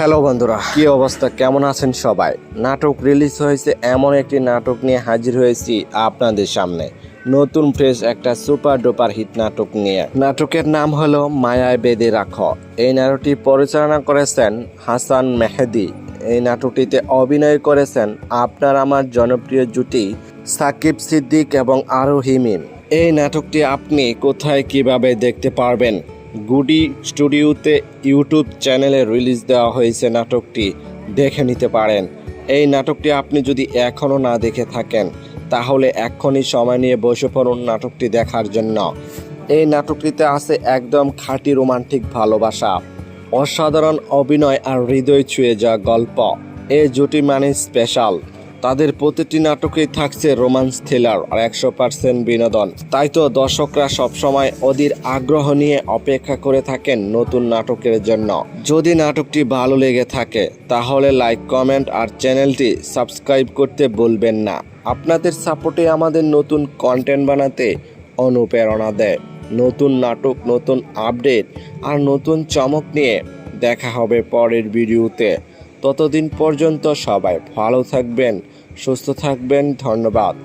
Hello বন্ধুরা, কি অবস্থা? কেমন আছেন সবাই? নাটক রিলিজ হয়েছে, এমন একটি নাটক নিয়ে হাজির হয়েছি আপনাদের সামনে। নতুন ফ্রেশ একটা সুপার ডুপার হিট নাটক নিয়ে। নাটকের নাম হলো মায়ায় বেঁধে রাখো। এই নাটকটি পরিচালনা করেছেন হাসান মেহেদি। এই নাটকটিতে অভিনয় করেছেন আপনার আমার জনপ্রিয় জুটি সাকিব সিদ্দিক এবং আরোহি মিম। এই নাটকটি আপনি কোথায় কীভাবে দেখতে পারবেন? গুডি স্টুডিওতে ইউটিউব চ্যানেলে রিলিজ দেওয়া হয়েছে নাটকটি, দেখে নিতে পারেন। এই নাটকটি আপনি যদি এখনও না দেখে থাকেন, তাহলে এক্ষুনি সময় নিয়ে বসে পড়ুন নাটকটি দেখার জন্য। এই নাটকটিতে আছে একদম খাঁটি রোমান্টিক ভালোবাসা, অসাধারণ অভিনয় আর হৃদয় ছুঁয়ে যাওয়া গল্প। এই জুটি মানে স্পেশাল তাদের প্রতিটি নাটকেই থাকছে রোমান্স, থ্রিলার আর একশো পার্সেন্ট বিনোদন। তাই তো দর্শকরা সবসময় অধীর আগ্রহ নিয়ে অপেক্ষা করে থাকেন নতুন নাটকের জন্য। যদি নাটকটি ভালো লেগে থাকে, তাহলে লাইক, কমেন্ট আর চ্যানেলটি সাবস্ক্রাইব করতে ভুলবেন না। আপনাদের সাপোর্টে আমাদের নতুন কন্টেন্ট বানাতে অনুপ্রেরণা দেয়। নতুন নাটক, নতুন আপডেট আর নতুন চমক নিয়ে দেখা হবে পরের ভিডিওতে। ততদিন পর্যন্ত সবাই ভালো থাকবেন সুস্থ থাকবেন ধন্যবাদ।